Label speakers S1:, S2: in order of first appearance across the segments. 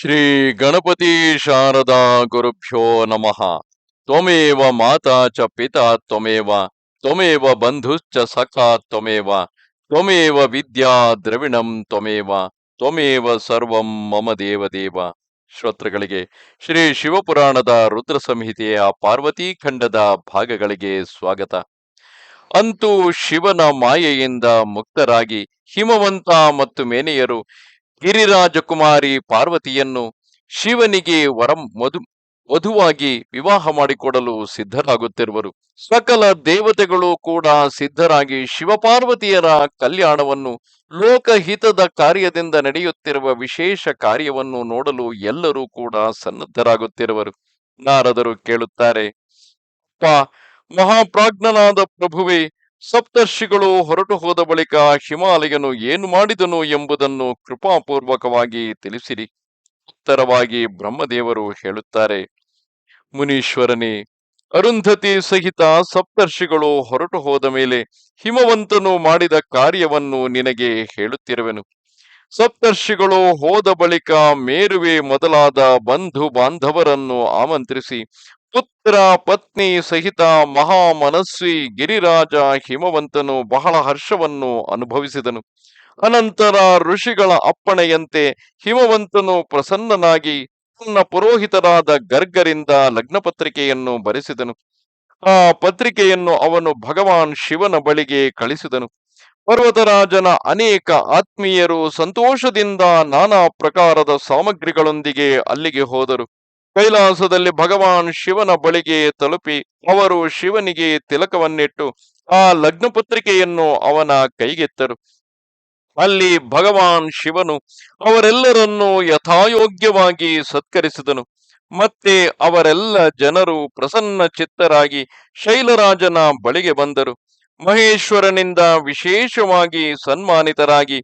S1: ಶ್ರೀ ಗಣಪತಿ ಶಾರದಾ ಗುರುಭ್ಯೋ ನಮಃ. ತ್ವಮೇವ ಮಾತಾ ಚ ಪಿತಾ ತ್ವಮೇವ ತ್ವಮೇವ ಬಂಧುಶ್ಚ ಸಖಾ ತ್ವಮೇವ ತ್ವಮೇವ ವಿದ್ಯಾ ದ್ರವಿಣಂ ತ್ವಮೇವ ತ್ವಮೇವ ಸರ್ವಂ ಮಮ ದೇವದೇವ ಶ್ರೋತೃಗಳಿಗೆ ಶ್ರೀ ಶಿವಪುರಾಣದ ರುದ್ರ ಸಂಹಿತೆಯ ಪಾರ್ವತಿ ಖಂಡದ ಭಾಗಗಳಿಗೆ ಸ್ವಾಗತ. ಅಂತೂ ಶಿವನ ಮಾಯೆಯಿಂದ ಮುಕ್ತರಾಗಿ ಹಿಮವಂತ ಮತ್ತು ಮೇನೆಯರು ಗಿರಿರಾಜಕುಮಾರಿ ಪಾರ್ವತಿಯನ್ನು ಶಿವನಿಗೆ ವರ ಮಧು ವಧುವಾಗಿ ವಿವಾಹ ಮಾಡಿಕೊಡಲು ಸಿದ್ಧರಾಗುತ್ತಿರುವರು. ಸಕಲ ದೇವತೆಗಳು ಕೂಡ ಸಿದ್ಧರಾಗಿ ಶಿವಪಾರ್ವತಿಯರ ಕಲ್ಯಾಣವನ್ನು, ಲೋಕಹಿತದ ಕಾರ್ಯದಿಂದ ನಡೆಯುತ್ತಿರುವ ವಿಶೇಷ ಕಾರ್ಯವನ್ನು ನೋಡಲು ಎಲ್ಲರೂ ಕೂಡ ಸನ್ನದ್ಧರಾಗುತ್ತಿರುವರು. ನಾರದರು ಕೇಳುತ್ತಾರೆ ಮಹಾಪ್ರಾಜ್ಞನಾದ ಪ್ರಭುವೇ ಸಪ್ತರ್ಷಿಗಳು ಹೊರಟು ಹೋದ ಬಳಿಕ ಹಿಮಾಲಯನು ಏನು ಮಾಡಿದನು ಎಂಬುದನ್ನು ಕೃಪಾಪೂರ್ವಕವಾಗಿ ತಿಳಿಸಿರಿ. ಉತ್ತರವಾಗಿ ಬ್ರಹ್ಮದೇವರು ಹೇಳುತ್ತಾರೆ, ಮುನೀಶ್ವರನೇ, ಅರುಂಧತಿ ಸಹಿತ ಸಪ್ತರ್ಷಿಗಳು ಹೊರಟು ಹೋದ ಮೇಲೆ ಹಿಮವಂತನು ಮಾಡಿದ ಕಾರ್ಯವನ್ನು ನಿನಗೆ ಹೇಳುತ್ತಿರುವೆನು. ಸಪ್ತರ್ಷಿಗಳು ಹೋದ ಬಳಿಕ ಮೇರುವೆ ಮೊದಲಾದ ಬಂಧು ಬಾಂಧವರನ್ನು ಆಮಂತ್ರಿಸಿ ಪುತ್ರ ಪತ್ನಿ ಸಹಿತ ಮಹಾ ಮನಸ್ವಿ ಗಿರಿರಾಜ ಹಿಮವಂತನು ಬಹಳ ಹರ್ಷವನ್ನು ಅನುಭವಿಸಿದನು. ಅನಂತರ ಋಷಿಗಳ ಅಪ್ಪಣೆಯಂತೆ ಹಿಮವಂತನು ಪ್ರಸನ್ನನಾಗಿ ತನ್ನ ಪುರೋಹಿತರಾದ ಗರ್ಗರಿಂದ ಲಗ್ನ ಪತ್ರಿಕೆಯನ್ನು ಬರೆಸಿದನು. ಆ ಪತ್ರಿಕೆಯನ್ನು ಅವನು ಭಗವಾನ್ ಶಿವನ ಬಳಿಗೆ ಕಳಿಸಿದನು. ಪರ್ವತರಾಜನ ಅನೇಕ ಆತ್ಮೀಯರು ಸಂತೋಷದಿಂದ ನಾನಾ ಪ್ರಕಾರದ ಸಾಮಗ್ರಿಗಳೊಂದಿಗೆ ಅಲ್ಲಿಗೆ ಹೋದರು. ಕೈಲಾಸದಲ್ಲಿ ಭಗವಾನ್ ಶಿವನ ಬಳಿಗೆ ತಲುಪಿ ಅವರು ಶಿವನಿಗೆ ತಿಲಕವನ್ನಿಟ್ಟು ಆ ಲಗ್ನ ಪತ್ರಿಕೆಯನ್ನು ಅವನ ಕೈಗೆತ್ತರು. ಅಲ್ಲಿ ಭಗವಾನ್ ಶಿವನು ಅವರೆಲ್ಲರನ್ನು ಯಥಾಯೋಗ್ಯವಾಗಿ ಸತ್ಕರಿಸಿದನು. ಮತ್ತೆ ಅವರೆಲ್ಲ ಜನರು ಪ್ರಸನ್ನ ಚಿತ್ತರಾಗಿ ಶೈಲರಾಜನ ಬಳಿಗೆ ಬಂದರು. ಮಹೇಶ್ವರನಿಂದ ವಿಶೇಷವಾಗಿ ಸನ್ಮಾನಿತರಾಗಿ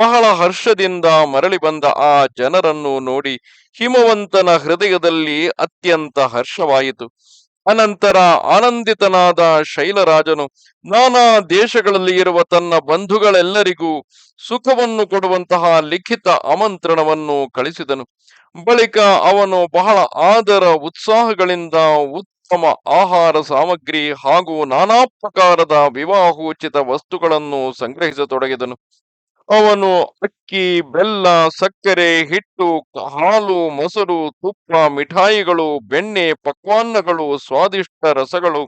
S1: ಬಹಳ ಹರ್ಷದಿಂದ ಮರಳಿ ಬಂದ ಆ ಜನರನ್ನು ನೋಡಿ ಹಿಮವಂತನ ಹೃದಯದಲ್ಲಿ ಅತ್ಯಂತ ಹರ್ಷವಾಯಿತು. ಅನಂತರ ಆನಂದಿತನಾದ ಶೈಲರಾಜನು, ನಾನಾ ದೇಶಗಳಲ್ಲಿ ಇರುವ ತನ್ನ ಬಂಧುಗಳೆಲ್ಲರಿಗೂ ಸುಖವನ್ನು ಕೊಡುವಂತಹ ಲಿಖಿತ ಆಮಂತ್ರಣವನ್ನು ಕಳಿಸಿದನು. ಬಳಿಕ ಅವನು ಬಹಳ ಆದರ ಉತ್ಸಾಹಗಳಿಂದ ಉತ್ತಮ ಆಹಾರ ಸಾಮಗ್ರಿ ಹಾಗೂ ನಾನಾ ಪ್ರಕಾರದ ವಿವಾಹೋಚಿತ ವಸ್ತುಗಳನ್ನು ಸಂಗ್ರಹಿಸತೊಡಗಿದನು. ಅವನು ಅಕ್ಕಿ, ಬೆಲ್ಲ, ಸಕ್ಕರೆ, ಹಿಟ್ಟು, ಹಾಲು, ಮೊಸರು, ತುಪ್ಪ, ಮಿಠಾಯಿಗಳು, ಬೆಣ್ಣೆ, ಪಕ್ವಾನ್ನಗಳು, ಸ್ವಾದಿಷ್ಟ ರಸಗಳು,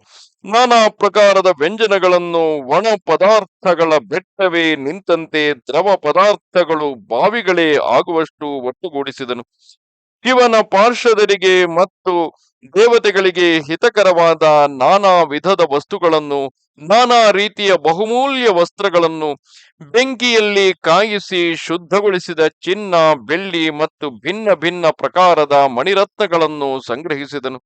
S1: ನಾನಾ ಪ್ರಕಾರದ ವ್ಯಂಜನಗಳನ್ನು, ಒಣ ಪದಾರ್ಥಗಳ ಬೆಟ್ಟವೇ ನಿಂತಂತೆ ದ್ರವ ಪದಾರ್ಥಗಳು ಬಾವಿಗಳೇ ಆಗುವಷ್ಟು ಒಟ್ಟುಗೂಡಿಸಿದನು. ಶಿವನ ಪಾರ್ಶ್ವದರಿಗೆ ಮತ್ತು ದೇವತೆಗಳಿಗೆ ಹಿತಕರವಾದ ನಾನಾ ವಿಧದ ವಸ್ತುಗಳನ್ನು, ನಾನಾ ರೀತಿಯ ಬಹುಮೂಲ್ಯ ವಸ್ತ್ರಗಳನ್ನು ಬೆಂಕಿಯಲ್ಲಿ ಕಾಯಿಸಿ ಶುದ್ಧಗೊಳಿಸಿದ ಚಿನ್ನ, ಬೆಳ್ಳಿ ಮತ್ತು ಭಿನ್ನ ಭಿನ್ನ ಪ್ರಕಾರದ ಮಣಿರತ್ನಗಳನ್ನು ಸಂಗ್ರಹಿಸಿದನು.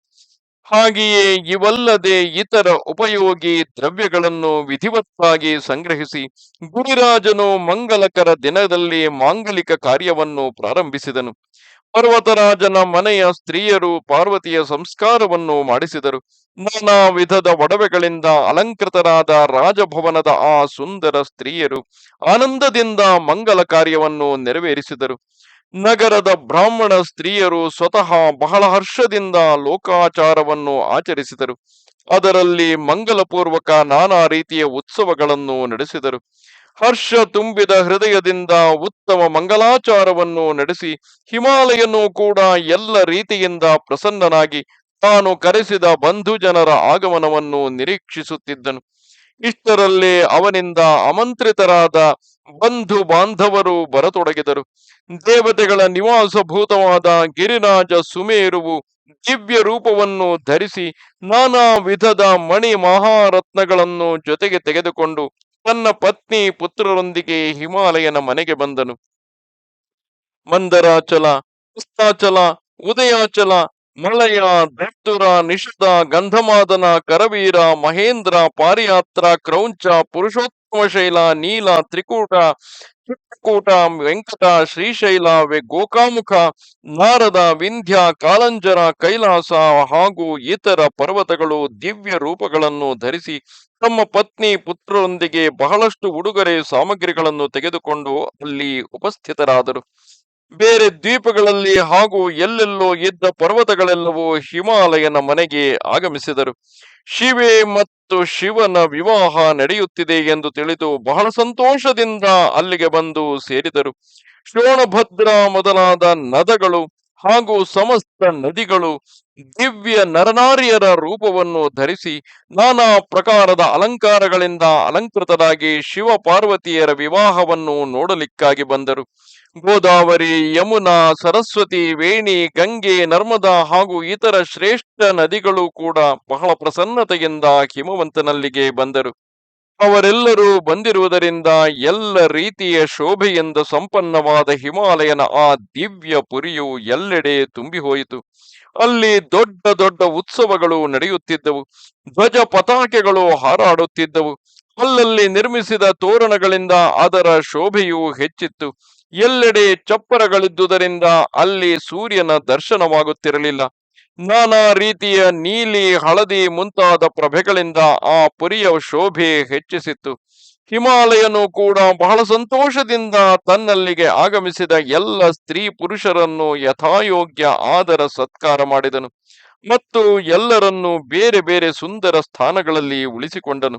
S1: ಹಾಗೆಯೇ ಇವಲ್ಲದೆ ಇತರ ಉಪಯೋಗಿ ದ್ರವ್ಯಗಳನ್ನು ವಿಧಿವತ್ತಾಗಿ ಸಂಗ್ರಹಿಸಿ ಗುರಿರಾಜನು ಮಂಗಲಕರ ದಿನದಲ್ಲಿ ಮಾಂಗಲಿಕ ಕಾರ್ಯವನ್ನು ಪ್ರಾರಂಭಿಸಿದನು. ಪರ್ವತರಾಜನ ಮನೆಯ ಸ್ತ್ರೀಯರು ಪಾರ್ವತಿಯ ಸಂಸ್ಕಾರವನ್ನು ಮಾಡಿಸಿದರು. ನಾನಾ ವಿಧದ ಒಡವೆಗಳಿಂದ ಅಲಂಕೃತರಾದ ರಾಜಭವನದ ಆ ಸುಂದರ ಸ್ತ್ರೀಯರು ಆನಂದದಿಂದ ಮಂಗಲ ಕಾರ್ಯವನ್ನು ನೆರವೇರಿಸಿದರು. ನಗರದ ಬ್ರಾಹ್ಮಣ ಸ್ತ್ರೀಯರು ಸ್ವತಃ ಬಹಳ ಹರ್ಷದಿಂದ ಲೋಕಾಚಾರವನ್ನು ಆಚರಿಸಿದರು. ಅದರಲ್ಲಿ ಮಂಗಲಪೂರ್ವಕ ನಾನಾ ರೀತಿಯ ಉತ್ಸವಗಳನ್ನು ನಡೆಸಿದರು. ಹರ್ಷ ತುಂಬಿದ ಹೃದಯದಿಂದ ಉತ್ತಮ ಮಂಗಲಾಚಾರವನ್ನು ನಡೆಸಿ ಹಿಮಾಲಯನು ಕೂಡ ಎಲ್ಲ ರೀತಿಯಿಂದ ಪ್ರಸನ್ನನಾಗಿ ತಾನು ಕರೆಸಿದ ಬಂಧು ಜನರ ಆಗಮನವನ್ನು ನಿರೀಕ್ಷಿಸುತ್ತಿದ್ದನು. ಇಷ್ಟರಲ್ಲಿ ಅವನಿಂದ ಆಮಂತ್ರಿತರಾದ ಬಂಧು ಬಾಂಧವರು ಬರತೊಡಗಿದರು. ದೇವತೆಗಳ ನಿವಾಸಭೂತವಾದ ಗಿರಿರಾಜ ಸುಮೇರುವು ದಿವ್ಯ ರೂಪವನ್ನು ಧರಿಸಿ ನಾನಾ ವಿಧದ ಮಣಿ ಮಹಾರತ್ನಗಳನ್ನು ಜೊತೆಗೆ ತೆಗೆದುಕೊಂಡು ತನ್ನ ಪತ್ನಿ ಪುತ್ರರೊಂದಿಗೆ ಹಿಮಾಲಯನ ಮನೆಗೆ ಬಂದನು. ಮಂದರಾಚಲ ಪುಸ್ತಾಚಲ ಉದಯಾಚಲ, ಮಲಯ ದತ್ತುರ ನಿಷದ ಗಂಧಮಾದನ, ಕರವೀರ, ಮಹೇಂದ್ರ, ಪಾರಿಯಾತ್ರ, ಕ್ರೌಂಚ, ಪುರುಷೋತ್ತಮ ಶೈಲ, ನೀಲ, ತ್ರಿಕೂಟ ಚಿತ್ರಕೂಟ ವೆಂಕಟ, ಶ್ರೀಶೈಲ, ವೆ ಗೋಕಾಮುಖ, ನಾರದ, ವಿಂಧ್ಯ, ಕಾಲಂಜರ, ಕೈಲಾಸ ಹಾಗೂ ಇತರ ಪರ್ವತಗಳು ದಿವ್ಯ ರೂಪಗಳನ್ನು ಧರಿಸಿ ತಮ್ಮ ಪತ್ನಿ ಪುತ್ರರೊಂದಿಗೆ ಬಹಳಷ್ಟು ಉಡುಗೊರೆ ಸಾಮಗ್ರಿಗಳನ್ನು ತೆಗೆದುಕೊಂಡು ಅಲ್ಲಿ ಉಪಸ್ಥಿತರಾದರು. ಬೇರೆ ದ್ವೀಪಗಳಲ್ಲಿ ಹಾಗೂ ಎಲ್ಲೆಲ್ಲೋ ಇದ್ದ ಪರ್ವತಗಳೆಲ್ಲವೂ ಹಿಮಾಲಯನ ಮನೆಗೆ ಆಗಮಿಸಿದರು. ಶಿವೆ ಮತ್ತು ಶಿವನ ವಿವಾಹ ನಡೆಯುತ್ತಿದೆ ಎಂದು ತಿಳಿದು ಬಹಳ ಸಂತೋಷದಿಂದ ಅಲ್ಲಿಗೆ ಬಂದು ಸೇರಿದರು. ಶೋಣಭದ್ರ ಮೊದಲಾದ ನದಗಳು ಹಾಗೂ ಸಮಸ್ತ ನದಿಗಳು ದಿವ್ಯ ನರನಾರಿಯರ ರೂಪವನ್ನು ಧರಿಸಿ ನಾನಾ ಪ್ರಕಾರದ ಅಲಂಕಾರಗಳಿಂದ ಅಲಂಕೃತರಾಗಿ ಶಿವ ಪಾರ್ವತಿಯರ ವಿವಾಹವನ್ನು ನೋಡಲಿಕ್ಕಾಗಿ ಬಂದರು. ಗೋದಾವರಿ, ಯಮುನಾ, ಸರಸ್ವತಿ, ವೇಣಿ, ಗಂಗೆ, ನರ್ಮದಾ ಹಾಗೂ ಇತರ ಶ್ರೇಷ್ಠ ನದಿಗಳು ಕೂಡ ಬಹಳ ಪ್ರಸನ್ನತೆಯಿಂದ ಹಿಮವಂತನಲ್ಲಿಗೆ ಬಂದರು. ಅವರೆಲ್ಲರೂ ಬಂದಿರುವುದರಿಂದ ಎಲ್ಲ ರೀತಿಯ ಶೋಭೆಯಿಂದ ಸಂಪನ್ನವಾದ ಹಿಮಾಲಯನ ಆ ದಿವ್ಯ ಪುರಿಯು ಎಲ್ಲೆಡೆ ತುಂಬಿ ಹೋಯಿತು ಅಲ್ಲಿ ದೊಡ್ಡ ದೊಡ್ಡ ಉತ್ಸವಗಳು ನಡೆಯುತ್ತಿದ್ದವು. ಧ್ವಜ ಪತಾಕೆಗಳು ಹಾರಾಡುತ್ತಿದ್ದವು. ಅಲ್ಲಲ್ಲಿ ನಿರ್ಮಿಸಿದ ತೋರಣಗಳಿಂದ ಅದರ ಶೋಭೆಯು ಹೆಚ್ಚಿತ್ತು. ಎಲ್ಲೆಡೆ ಚಪ್ಪರಗಳಿದ್ದುದರಿಂದ ಅಲ್ಲಿ ಸೂರ್ಯನ ದರ್ಶನವಾಗುತ್ತಿರಲಿಲ್ಲ. ನಾನಾ ರೀತಿಯ ನೀಲಿ, ಹಳದಿ ಮುಂತಾದ ಪ್ರಭೆಗಳಿಂದ ಆ ಪುರಿಯ ಶೋಭೆ ಹೆಚ್ಚಿಸಿತ್ತು. ಹಿಮಾಲಯನು ಕೂಡ ಬಹಳ ಸಂತೋಷದಿಂದ ತನ್ನಲ್ಲಿಗೆ ಆಗಮಿಸಿದ ಎಲ್ಲ ಸ್ತ್ರೀ ಪುರುಷರನ್ನು ಯಥಾಯೋಗ್ಯ ಆದರ ಸತ್ಕಾರ ಮಾಡಿದನು. ಮತ್ತು ಎಲ್ಲರನ್ನು ಬೇರೆ ಬೇರೆ ಸುಂದರ ಸ್ಥಾನಗಳಲ್ಲಿ ಉಳಿಸಿಕೊಂಡನು.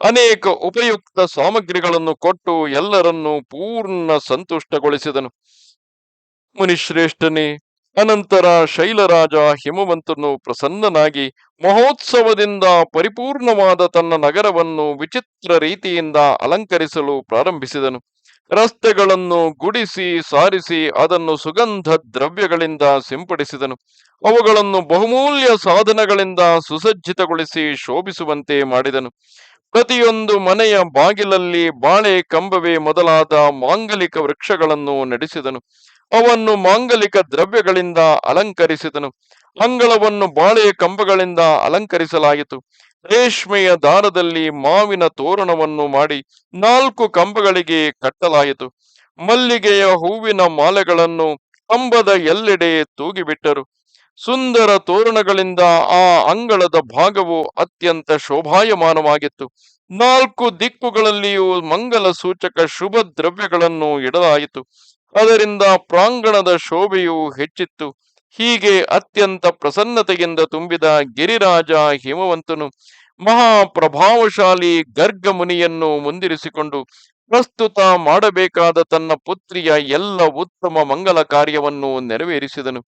S1: ಅನೇಕ ಉಪಯುಕ್ತ ಸಾಮಗ್ರಿಗಳನ್ನು ಕೊಟ್ಟು ಎಲ್ಲರನ್ನು ಪೂರ್ಣ ಸಂತುಷ್ಟಗೊಳಿಸಿದನು. ಮುನಿಶ್ರೇಷ್ಠನೇ, ಅನಂತರ ಶೈಲರಾಜ ಹಿಮವಂತನು ಪ್ರಸನ್ನನಾಗಿ ಮಹೋತ್ಸವದಿಂದ ಪರಿಪೂರ್ಣವಾದ ತನ್ನ ನಗರವನ್ನು ವಿಚಿತ್ರ ರೀತಿಯಿಂದ ಅಲಂಕರಿಸಲು ಪ್ರಾರಂಭಿಸಿದನು. ರಸ್ತೆಗಳನ್ನು ಗುಡಿಸಿ, ಸಾರಿಸಿ, ಅದನ್ನು ಸುಗಂಧ ದ್ರವ್ಯಗಳಿಂದ ಸಿಂಪಡಿಸಿದನು. ಅವುಗಳನ್ನು ಬಹುಮೂಲ್ಯ ಸಾಧನಗಳಿಂದ ಸುಸಜ್ಜಿತಗೊಳಿಸಿ ಶೋಭಿಸುವಂತೆ ಮಾಡಿದನು. ಪ್ರತಿಯೊಂದು ಮನೆಯ ಬಾಗಿಲಲ್ಲಿ ಬಾಳೆ ಕಂಬವೇ ಮೊದಲಾದ ಮಾಂಗಲಿಕ ವೃಕ್ಷಗಳನ್ನು ನಡೆಸಿದನು. ಅವನ್ನು ಮಾಂಗಲಿಕ ದ್ರವ್ಯಗಳಿಂದ ಅಲಂಕರಿಸಿದನು. ಅಂಗಳವನ್ನು ಬಾಳೆ ಕಂಬಗಳಿಂದ ಅಲಂಕರಿಸಲಾಯಿತು. ರೇಷ್ಮೆಯ ದಾರದಲ್ಲಿ ಮಾವಿನ ತೋರಣವನ್ನು ಮಾಡಿ ನಾಲ್ಕು ಕಂಬಗಳಿಗೆ ಕಟ್ಟಲಾಯಿತು. ಮಲ್ಲಿಗೆಯ ಹೂವಿನ ಮಾಲೆಗಳನ್ನು ಕಂಬದ ಎಲ್ಲೆಡೆ ತೂಗಿಬಿಟ್ಟರು. ಸುಂದರ ತೋರಣಗಳಿಂದ ಆ ಅಂಗಳದ ಭಾಗವು ಅತ್ಯಂತ ಶೋಭಾಯಮಾನವಾಗಿತ್ತು. ನಾಲ್ಕು ದಿಕ್ಕುಗಳಲ್ಲಿಯೂ ಮಂಗಲ ಸೂಚಕ ಶುಭ ದ್ರವ್ಯಗಳನ್ನು ಇಡಲಾಯಿತು. ಅದರಿಂದ ಪ್ರಾಂಗಣದ ಶೋಭೆಯು ಹೆಚ್ಚಿತ್ತು. ಹೀಗೆ ಅತ್ಯಂತ ಪ್ರಸನ್ನತೆಯಿಂದ ತುಂಬಿದ ಗಿರಿರಾಜ ಹಿಮವಂತನು ಮಹಾಪ್ರಭಾವಶಾಲಿ ಗರ್ಗ ಮುನಿಯನ್ನು ಮುಂದಿರಿಸಿಕೊಂಡು ಪ್ರಸ್ತುತ ಮಾಡಬೇಕಾದ ತನ್ನ ಪುತ್ರಿಯ ಎಲ್ಲ ಉತ್ತಮ ಮಂಗಲ ಕಾರ್ಯವನ್ನು ನೆರವೇರಿಸಿದನು.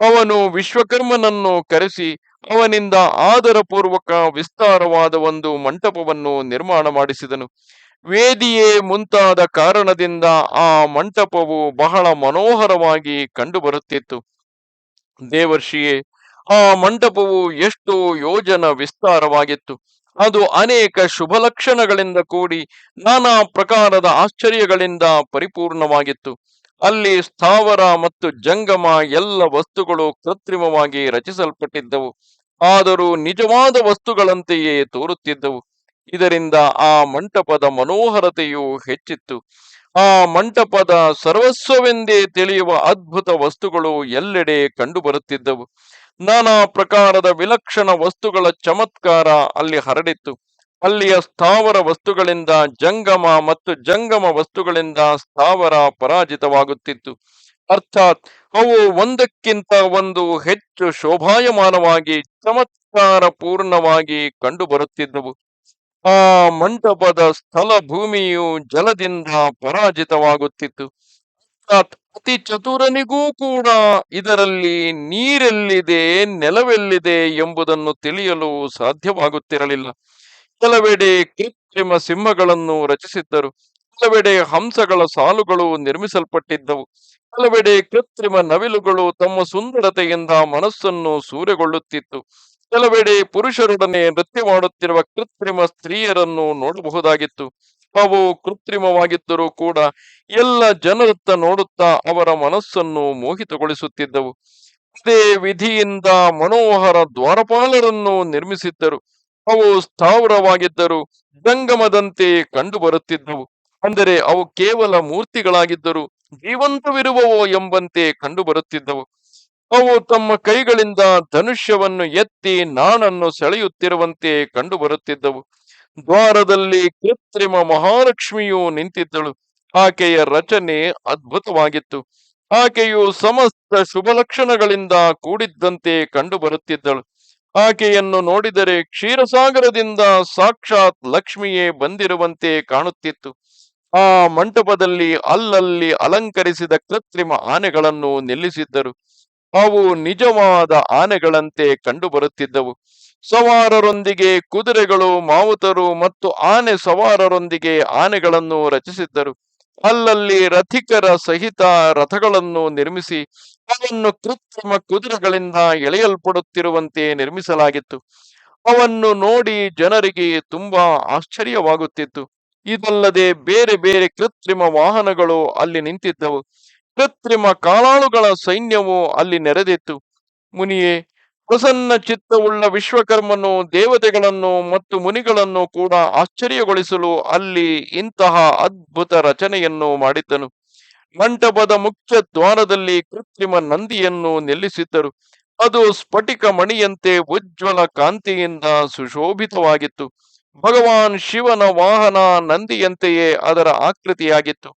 S1: ಅವನು ವಿಶ್ವಕರ್ಮನನ್ನು ಕರೆಸಿ ಅವನಿಂದ ಆದರಪೂರ್ವಕ ವಿಸ್ತಾರವಾದ ಒಂದು ಮಂಟಪವನ್ನು ನಿರ್ಮಾಣ ಮಾಡಿಸಿದನು. ವೇದಿಯೇ ಮುಂತಾದ ಕಾರಣದಿಂದ ಆ ಮಂಟಪವು ಬಹಳ ಮನೋಹರವಾಗಿ ಕಂಡುಬರುತ್ತಿತ್ತು. ದೇವರ್ಷಿಯೇ, ಆ ಮಂಟಪವು ಎಷ್ಟು ಯೋಜನ ವಿಸ್ತಾರವಾಗಿತ್ತು. ಅದು ಅನೇಕ ಶುಭ ಲಕ್ಷಣಗಳಿಂದ ಕೂಡಿ ನಾನಾ ಪ್ರಕಾರದ ಆಶ್ಚರ್ಯಗಳಿಂದ ಪರಿಪೂರ್ಣವಾಗಿತ್ತು. ಅಲ್ಲಿ ಸ್ಥಾವರ ಮತ್ತು ಜಂಗಮ ಎಲ್ಲ ವಸ್ತುಗಳು ಕೃತ್ರಿಮವಾಗಿ ರಚಿಸಲ್ಪಟ್ಟಿದ್ದವು. ಆದರೂ ನಿಜವಾದ ವಸ್ತುಗಳಂತೆಯೇ ತೋರುತ್ತಿದ್ದವು. ಇದರಿಂದ ಆ ಮಂಟಪದ ಮನೋಹರತೆಯು ಹೆಚ್ಚಿತ್ತು. ಆ ಮಂಟಪದ ಸರ್ವಸ್ವವೆಂದೇ ತಿಳಿಯುವ ಅದ್ಭುತ ವಸ್ತುಗಳು ಎಲ್ಲೆಡೆ ಕಂಡುಬರುತ್ತಿದ್ದವು. ನಾನಾ ಪ್ರಕಾರದ ವಿಲಕ್ಷಣ ವಸ್ತುಗಳ ಚಮತ್ಕಾರ ಅಲ್ಲಿ ಹರಡಿತ್ತು. ಅಲ್ಲಿಯ ಸ್ಥಾವರ ವಸ್ತುಗಳಿಂದ ಜಂಗಮ ಮತ್ತು ಜಂಗಮ ವಸ್ತುಗಳಿಂದ ಸ್ಥಾವರ ಪರಾಜಿತವಾಗುತ್ತಿತ್ತು. ಅರ್ಥಾತ್ ಅವು ಒಂದಕ್ಕಿಂತ ಒಂದು ಹೆಚ್ಚು ಶೋಭಾಯಮಾನವಾಗಿ ಚಮತ್ಕಾರ ಪೂರ್ಣವಾಗಿ ಕಂಡುಬರುತ್ತಿದ್ದವು. ಆ ಮಂಟಪದ ಸ್ಥಳ ಭೂಮಿಯು ಜಲದಿಂದ ಪರಾಜಿತವಾಗುತ್ತಿತ್ತು. ಅತಿ ಚತುರನಿಗೂ ಕೂಡ ಇದರಲ್ಲಿ ನೀರೆಲ್ಲಿದೆ, ನೆಲವೆಲ್ಲಿದೆ ಎಂಬುದನ್ನು ತಿಳಿಯಲು ಸಾಧ್ಯವಾಗುತ್ತಿರಲಿಲ್ಲ. ಕೆಲವೆಡೆ ಕೃತ್ರಿಮ ಸಿಂಹಗಳನ್ನು ರಚಿಸಿದ್ದರು. ಕೆಲವೆಡೆ ಹಂಸಗಳ ಸಾಲುಗಳು ನಿರ್ಮಿಸಲ್ಪಟ್ಟಿದ್ದವು. ಕೆಲವೆಡೆ ಕೃತ್ರಿಮ ನವಿಲುಗಳು ತಮ್ಮ ಸುಂದರತೆಯಿಂದ ಮನಸ್ಸನ್ನು ಸೂರೆಗೊಳ್ಳುತ್ತಿತ್ತು. ಕೆಲವೆಡೆ ಪುರುಷರೊಡನೆ ನೃತ್ಯ ಮಾಡುತ್ತಿರುವ ಕೃತ್ರಿಮ ಸ್ತ್ರೀಯರನ್ನು ನೋಡಬಹುದಾಗಿತ್ತು. ಅವು ಕೃತ್ರಿಮವಾಗಿದ್ದರೂ ಕೂಡ ಎಲ್ಲ ಜನರತ್ತ ನೋಡುತ್ತಾ ಅವರ ಮನಸ್ಸನ್ನು ಮೋಹಿತಗೊಳಿಸುತ್ತಿದ್ದವು. ಅದೇ ವಿಧಿಯಿಂದ ಮನೋಹರ ದ್ವಾರಪಾಲರನ್ನು ನಿರ್ಮಿಸಿದ್ದರು. ಅವು ಸ್ಥಾವರವಾಗಿದ್ದರು ಜಂಗಮದಂತೆ ಕಂಡು ಬರುತ್ತಿದ್ದವು ಅಂದರೆ ಅವು ಕೇವಲ ಮೂರ್ತಿಗಳಾಗಿದ್ದರು ಜೀವಂತವಿರುವವೋ ಎಂಬಂತೆ ಕಂಡು ಬರುತ್ತಿದ್ದವು ಅವು ತಮ್ಮ ಕೈಗಳಿಂದ ಧನುಷ್ಯವನ್ನು ಎತ್ತಿ ನಾನನ್ನು ಸೆಳೆಯುತ್ತಿರುವಂತೆ ಕಂಡುಬರುತ್ತಿದ್ದವು. ದ್ವಾರದಲ್ಲಿ ಕೃತ್ರಿಮ ಮಹಾಲಕ್ಷ್ಮಿಯು ನಿಂತಿದ್ದಳು. ಆಕೆಯ ರಚನೆ ಅದ್ಭುತವಾಗಿತ್ತು. ಆಕೆಯು ಸಮಸ್ತ ಶುಭ ಲಕ್ಷಣಗಳಿಂದ ಕೂಡಿದ್ದಂತೆ ಕಂಡುಬರುತ್ತಿದ್ದಳು. ಆಕೆಯನ್ನು ನೋಡಿದರೆ ಕ್ಷೀರಸಾಗರದಿಂದ ಸಾಕ್ಷಾತ್ ಲಕ್ಷ್ಮಿಯೇ ಬಂದಿರುವಂತೆ ಕಾಣುತ್ತಿತ್ತು. ಆ ಮಂಟಪದಲ್ಲಿ ಅಲ್ಲಲ್ಲಿ ಅಲಂಕರಿಸಿದ ಕೃತ್ರಿಮ ಆನೆಗಳನ್ನು ನಿಲ್ಲಿಸಿದ್ದರು. ಅವು ನಿಜವಾದ ಆನೆಗಳಂತೆ ಕಂಡುಬರುತ್ತಿದ್ದವು. ಸವಾರರೊಂದಿಗೆ ಕುದುರೆಗಳು, ಮಾವುತರು ಮತ್ತು ಆನೆ ಸವಾರರೊಂದಿಗೆ ಆನೆಗಳನ್ನು ರಚಿಸಿದ್ದರು. ಅಲ್ಲಲ್ಲಿ ರಥಿಕರ ಸಹಿತ ರಥಗಳನ್ನು ನಿರ್ಮಿಸಿ, ಅವನ್ನು ಕೃತ್ರಿಮ ಕುದುರೆಗಳಿಂದ ಎಳೆಯಲ್ಪಡುತ್ತಿರುವಂತೆ ನಿರ್ಮಿಸಲಾಗಿತ್ತು. ಅವನ್ನು ನೋಡಿ ಜನರಿಗೆ ತುಂಬಾ ಆಶ್ಚರ್ಯವಾಗುತ್ತಿತ್ತು. ಇದಲ್ಲದೆ ಬೇರೆ ಬೇರೆ ಕೃತ್ರಿಮ ವಾಹನಗಳು ಅಲ್ಲಿ ನಿಂತಿದ್ದವು. ಕೃತ್ರಿಮ ಕಾಲಾಳುಗಳ ಸೈನ್ಯವು ಅಲ್ಲಿ ನೆರೆದಿತ್ತು. ಮುನಿಯೇ, ಪ್ರಸನ್ನ ಚಿತ್ತವುಳ್ಳ ವಿಶ್ವಕರ್ಮನು ದೇವತೆಗಳನ್ನು ಮತ್ತು ಮುನಿಗಳನ್ನು ಕೂಡ ಆಶ್ಚರ್ಯಗೊಳಿಸಲು ಅಲ್ಲಿ ಇಂತಹ ಅದ್ಭುತ ರಚನೆಯನ್ನು ಮಾಡಿದ್ದನು. ಮಂಟಪದ ಮುಖ್ಯ ದ್ವಾರದಲ್ಲಿ ಕೃತ್ರಿಮ ನಂದಿಯನ್ನು ನಿಲ್ಲಿಸಿದ್ದರು. ಅದು ಸ್ಫಟಿಕ ಮಣಿಯಂತೆ ಉಜ್ವಲ ಕಾಂತಿಯಿಂದ ಸುಶೋಭಿತವಾಗಿತ್ತು. ಭಗವಾನ್ ಶಿವನ ವಾಹನ ನಂದಿಯಂತೆಯೇ ಅದರ ಆಕೃತಿಯಾಗಿತ್ತು.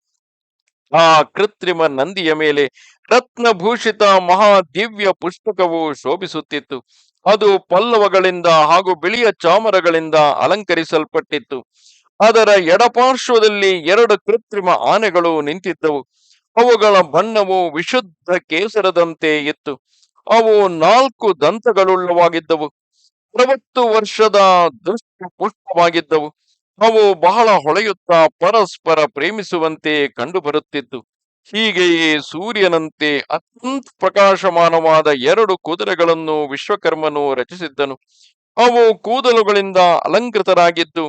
S1: ಆ ಕೃತ್ರಿಮ ನಂದಿಯ ಮೇಲೆ ರತ್ನಭೂಷಿತ ಮಹಾ ದಿವ್ಯ ಪುಸ್ತಕವು ಶೋಭಿಸುತ್ತಿತ್ತು. ಅದು ಪಲ್ಲವಗಳಿಂದ ಹಾಗೂ ಬಿಳಿಯ ಚಾಮರಗಳಿಂದ ಅಲಂಕರಿಸಲ್ಪಟ್ಟಿತ್ತು. ಅದರ ಎಡಪಾರ್ಶ್ವದಲ್ಲಿ ಎರಡು ಕೃತ್ರಿಮ ಆನೆಗಳು ನಿಂತಿದ್ದವು. ಅವುಗಳ ಬಣ್ಣವು ವಿಶುದ್ಧ ಕೇಸರದಂತೆ ಇತ್ತು. ಅವು ನಾಲ್ಕು ದಂತಗಳುಳ್ಳವಾಗಿದ್ದವು. ಅರವತ್ತು ವರ್ಷದ ದೃಷ್ಟಿ ಪುಷ್ಟವಾಗಿದ್ದವು ಅವು ಬಹಳ ಹೊಳೆಯುತ್ತಾ ಪರಸ್ಪರ ಪ್ರೇಮಿಸುವಂತೆ ಕಂಡುಬರುತ್ತಿತ್ತು. ಹೀಗೆಯೇ ಸೂರ್ಯನಂತೆ ಅತ್ಯಂತ ಪ್ರಕಾಶಮಾನವಾದ ಎರಡು ಕುದುರೆಗಳನ್ನು ವಿಶ್ವಕರ್ಮನು ರಚಿಸಿದ್ದನು. ಅವು ಕೂದಲುಗಳಿಂದ ಅಲಂಕೃತರಾಗಿದ್ದು,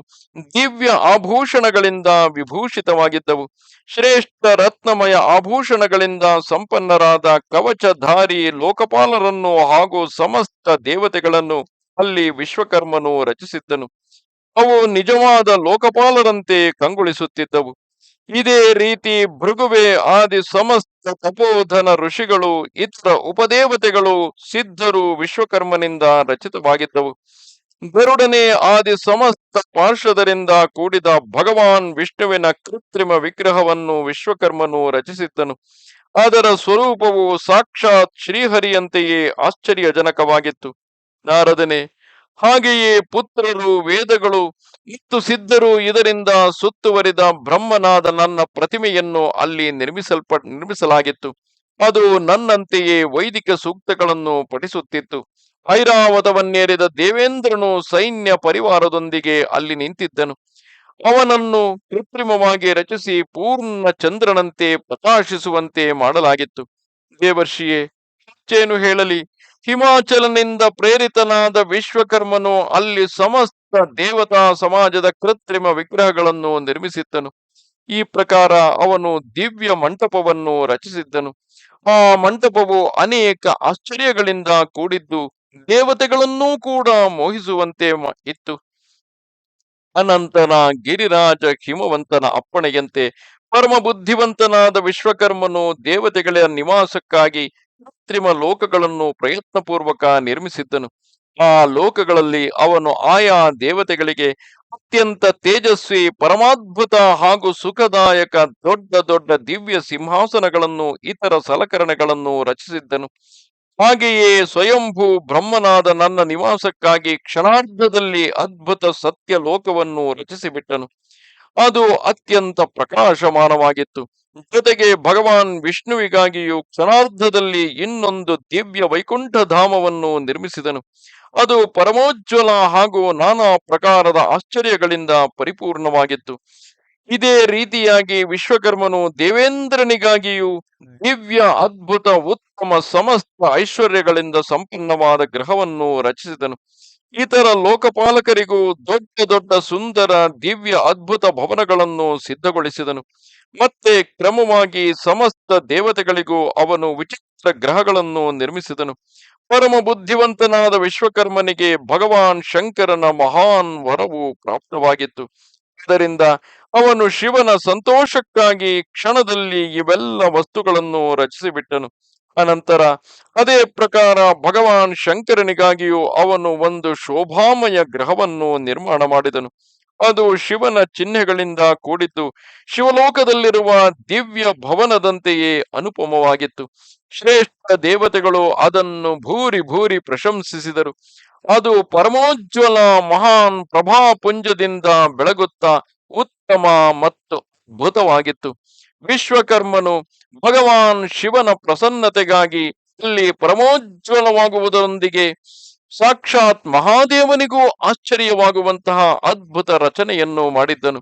S1: ದಿವ್ಯ ಆಭೂಷಣಗಳಿಂದ ವಿಭೂಷಿತವಾಗಿದ್ದವು. ಶ್ರೇಷ್ಠ ರತ್ನಮಯ ಆಭೂಷಣಗಳಿಂದ ಸಂಪನ್ನರಾದ ಕವಚಧಾರಿ ಲೋಕಪಾಲರನ್ನು ಹಾಗೂ ಸಮಸ್ತ ದೇವತೆಗಳನ್ನು ಅಲ್ಲಿ ವಿಶ್ವಕರ್ಮನು ರಚಿಸಿದ್ದನು. ಅವು ನಿಜವಾದ ಲೋಕಪಾಲರಂತೆ ಕಂಗೊಳಿಸುತ್ತಿದ್ದವು. ಇದೇ ರೀತಿ ಭೃಗುವೆ, ಆದಿ ಸಮಸ್ತ ತಪೋಧನ ಋಷಿಗಳು, ಇತರ ಉಪದೇವತೆಗಳು ಸಿದ್ಧರು ವಿಶ್ವಕರ್ಮನಿಂದ ರಚಿತವಾಗಿದ್ದವು. ಗರುಡನೆ ಆದಿ ಸಮಸ್ತ ಪಾರ್ಶ್ವದರಿಂದ ಕೂಡಿದ ಭಗವಾನ್ ವಿಷ್ಣುವಿನ ಕೃತ್ರಿಮ ವಿಗ್ರಹವನ್ನು ವಿಶ್ವಕರ್ಮನು ರಚಿಸಿದ್ದನು. ಅದರ ಸ್ವರೂಪವು ಸಾಕ್ಷಾತ್ ಶ್ರೀಹರಿಯಂತೆಯೇ ಆಶ್ಚರ್ಯಜನಕವಾಗಿತ್ತು. ನಾರದನೆ ಹಾಗೆಯೇ ಪುತ್ರರು, ವೇದಗಳು, ಇತ್ತು ಸಿದ್ಧರು ಇದರಿಂದ ಸುತ್ತುವರಿದ ಬ್ರಹ್ಮನಾದ ನನ್ನ ಪ್ರತಿಮೆಯನ್ನು ಅಲ್ಲಿ ನಿರ್ಮಿಸಲ್ಪ, ನಿರ್ಮಿಸಲಾಗಿತ್ತು. ಅದು ನನ್ನಂತೆಯೇ ವೈದಿಕ ಸೂಕ್ತಗಳನ್ನು ಪಠಿಸುತ್ತಿತ್ತು. ಐರಾವತವನ್ನೇರಿದ ದೇವೇಂದ್ರನು ಸೈನ್ಯ ಪರಿವಾರದೊಂದಿಗೆ ಅಲ್ಲಿ ನಿಂತಿದ್ದನು. ಅವನನ್ನು ಕೃತ್ರಿಮವಾಗಿ ರಚಿಸಿ ಪೂರ್ಣ ಚಂದ್ರನಂತೆ ಪ್ರಕಾಶಿಸುವಂತೆ ಮಾಡಲಾಗಿತ್ತು. ದೇವರ್ಷಿಯೇ ಹೆಚ್ಚೇನು ಹೇಳಲಿ? ಹಿಮಾಚಲನಿಂದ ಪ್ರೇರಿತನಾದ ವಿಶ್ವಕರ್ಮನು ಅಲ್ಲಿ ಸಮಸ್ತ ದೇವತಾ ಸಮಾಜದ ಕೃತ್ರಿಮ ವಿಗ್ರಹಗಳನ್ನು ನಿರ್ಮಿಸಿದ್ದನು. ಈ ಪ್ರಕಾರ ಅವನು ದಿವ್ಯ ಮಂಟಪವನ್ನು ರಚಿಸಿದ್ದನು. ಆ ಮಂಟಪವು ಅನೇಕ ಆಶ್ಚರ್ಯಗಳಿಂದ ಕೂಡಿದ್ದು ದೇವತೆಗಳನ್ನೂ ಕೂಡ ಮೋಹಿಸುವಂತೆ ಇತ್ತು. ಅನಂತನ ಗಿರಿರಾಜ ಹಿಮವಂತನ ಅಪ್ಪಣೆಯಂತೆ ಪರಮ ಬುದ್ಧಿವಂತನಾದ ವಿಶ್ವಕರ್ಮನು ದೇವತೆಗಳ ನಿವಾಸಕ್ಕಾಗಿ ಕೃತ್ರಿಮ ಲೋಕಗಳನ್ನು ಪ್ರಯತ್ನಪೂರ್ವಕ ನಿರ್ಮಿಸಿದ್ದನು. ಆ ಲೋಕಗಳಲ್ಲಿ ಅವನು ಆಯಾ ದೇವತೆಗಳಿಗೆ ಅತ್ಯಂತ ತೇಜಸ್ವಿ, ಪರಮಾದ್ಭುತ ಹಾಗೂ ಸುಖದಾಯಕ ದೊಡ್ಡ ದೊಡ್ಡ ದಿವ್ಯ ಸಿಂಹಾಸನಗಳನ್ನು, ಇತರ ಸಲಕರಣೆಗಳನ್ನು ರಚಿಸಿದ್ದನು. ಹಾಗೆಯೇ ಸ್ವಯಂಭೂ ಬ್ರಹ್ಮನಾದ ನನ್ನ ನಿವಾಸಕ್ಕಾಗಿ ಕ್ಷಣಾರ್ಧದಲ್ಲಿ ಅದ್ಭುತ ಸತ್ಯ ಲೋಕವನ್ನು ರಚಿಸಿಬಿಟ್ಟನು. ಅದು ಅತ್ಯಂತ ಪ್ರಕಾಶಮಾನವಾಗಿತ್ತು. ಜೊತೆಗೆ ಭಗವಾನ್ ವಿಷ್ಣುವಿಗಾಗಿಯೂ ಕ್ಷಣಾರ್ಧದಲ್ಲಿ ಇನ್ನೊಂದು ದಿವ್ಯ ವೈಕುಂಠ ಧಾಮವನ್ನು ನಿರ್ಮಿಸಿದನು. ಅದು ಪರಮೋಜ್ವಲ ಹಾಗೂ ನಾನಾ ಪ್ರಕಾರದ ಆಶ್ಚರ್ಯಗಳಿಂದ ಪರಿಪೂರ್ಣವಾಗಿತ್ತು. ಇದೇ ರೀತಿಯಾಗಿ ವಿಶ್ವಕರ್ಮನು ದೇವೇಂದ್ರನಿಗಾಗಿಯೂ ದಿವ್ಯ, ಅದ್ಭುತ, ಉತ್ತಮ, ಸಮಸ್ತ ಐಶ್ವರ್ಯಗಳಿಂದ ಸಂಪನ್ನವಾದ ಗ್ರಹವನ್ನು ರಚಿಸಿದನು. ಇತರ ಲೋಕಪಾಲಕರಿಗೂ ದೊಡ್ಡ ದೊಡ್ಡ ಸುಂದರ ದಿವ್ಯ ಅದ್ಭುತ ಭವನಗಳನ್ನು ಸಿದ್ಧಗೊಳಿಸಿದನು. ಮತ್ತೆ ಕ್ರಮವಾಗಿ ಸಮಸ್ತ ದೇವತೆಗಳಿಗೂ ಅವನು ವಿಚಿತ್ರ ಗ್ರಹಗಳನ್ನು ನಿರ್ಮಿಸಿದನು. ಪರಮ ಬುದ್ಧಿವಂತನಾದ ವಿಶ್ವಕರ್ಮನಿಗೆ ಭಗವಾನ್ ಶಂಕರನ ಮಹಾನ್ ವರವು ಪ್ರಾಪ್ತವಾಗಿತ್ತು. ಇದರಿಂದ ಅವನು ಶಿವನ ಸಂತೋಷಕ್ಕಾಗಿ ಕ್ಷಣದಲ್ಲಿ ಇವೆಲ್ಲ ವಸ್ತುಗಳನ್ನು ರಚಿಸಿಬಿಟ್ಟನು. ಅನಂತರ ಅದೇ ಪ್ರಕಾರ ಭಗವಾನ್ ಶಂಕರನಿಗಾಗಿಯೂ ಅವನು ಒಂದು ಶೋಭಾಮಯ ಗ್ರಹವನ್ನು ನಿರ್ಮಾಣ ಮಾಡಿದನು. ಅದು ಶಿವನ ಚಿಹ್ನೆಗಳಿಂದ ಕೂಡಿದ್ದು ಶಿವಲೋಕದಲ್ಲಿರುವ ದಿವ್ಯ ಭವನದಂತೆಯೇ ಅನುಪಮವಾಗಿತ್ತು. ಶ್ರೇಷ್ಠ ದೇವತೆಗಳು ಅದನ್ನು ಭೂರಿ ಭೂರಿ ಪ್ರಶಂಸಿಸಿದರು. ಅದು ಪರಮೋಜ್ವಲ ಮಹಾನ್ ಪ್ರಭಾಪುಂಜದಿಂದ ಬೆಳಗುತ್ತಾ ಉತ್ತಮ ಮತ್ತು ಅದ್ಭುತವಾಗಿತ್ತು. ವಿಶ್ವಕರ್ಮನು ಭಗವಾನ್ ಶಿವನ ಪ್ರಸನ್ನತೆಗಾಗಿ ಇಲ್ಲಿ ಪರಮೋಜ್ವಲವಾಗುವುದರೊಂದಿಗೆ ಸಾಕ್ಷಾತ್ ಮಹಾದೇವನಿಗೂ ಆಶ್ಚರ್ಯವಾಗುವಂತಹ ಅದ್ಭುತ ರಚನೆಯನ್ನು ಮಾಡಿದ್ದನು.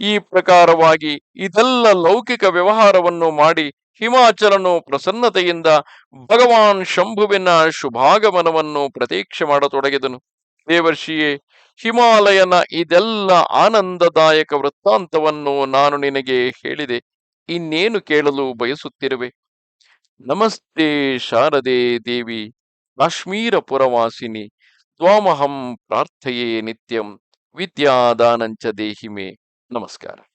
S1: ಈ ಪ್ರಕಾರವಾಗಿ ಇದೆಲ್ಲ ಲೌಕಿಕ ವ್ಯವಹಾರವನ್ನು ಮಾಡಿ ಹಿಮಾಚಲನು ಪ್ರಸನ್ನತೆಯಿಂದ ಭಗವಾನ್ ಶಂಭುವಿನ ಶುಭಾಗಮನವನ್ನು ಪ್ರತೀಕ್ಷೆ ಮಾಡತೊಡಗಿದನು. ದೇವರ್ಷಿಯೇ ಹಿಮಾಲಯನ ಇದೆಲ್ಲ ಆನಂದದಾಯಕ ವೃತ್ತಾಂತವನ್ನು ನಾನು ನಿನಗೆ ಹೇಳಿದೆ. ಇನ್ನೇನು ಕೇಳಲು ಬಯಸುತ್ತಿರುವೆ? ನಮಸ್ತೆ ಶಾರದೆ ದೇವಿ ಕಾಶ್ಮೀರ ಪುರವಾಸಿನಿ ತ್ವಾಮಹಂ ಪ್ರಾರ್ಥಯೇ ನಿತ್ಯಂ ವಿದ್ಯಾದಾನಂಚ ದೇಹಿಮೆ. ನಮಸ್ಕಾರ.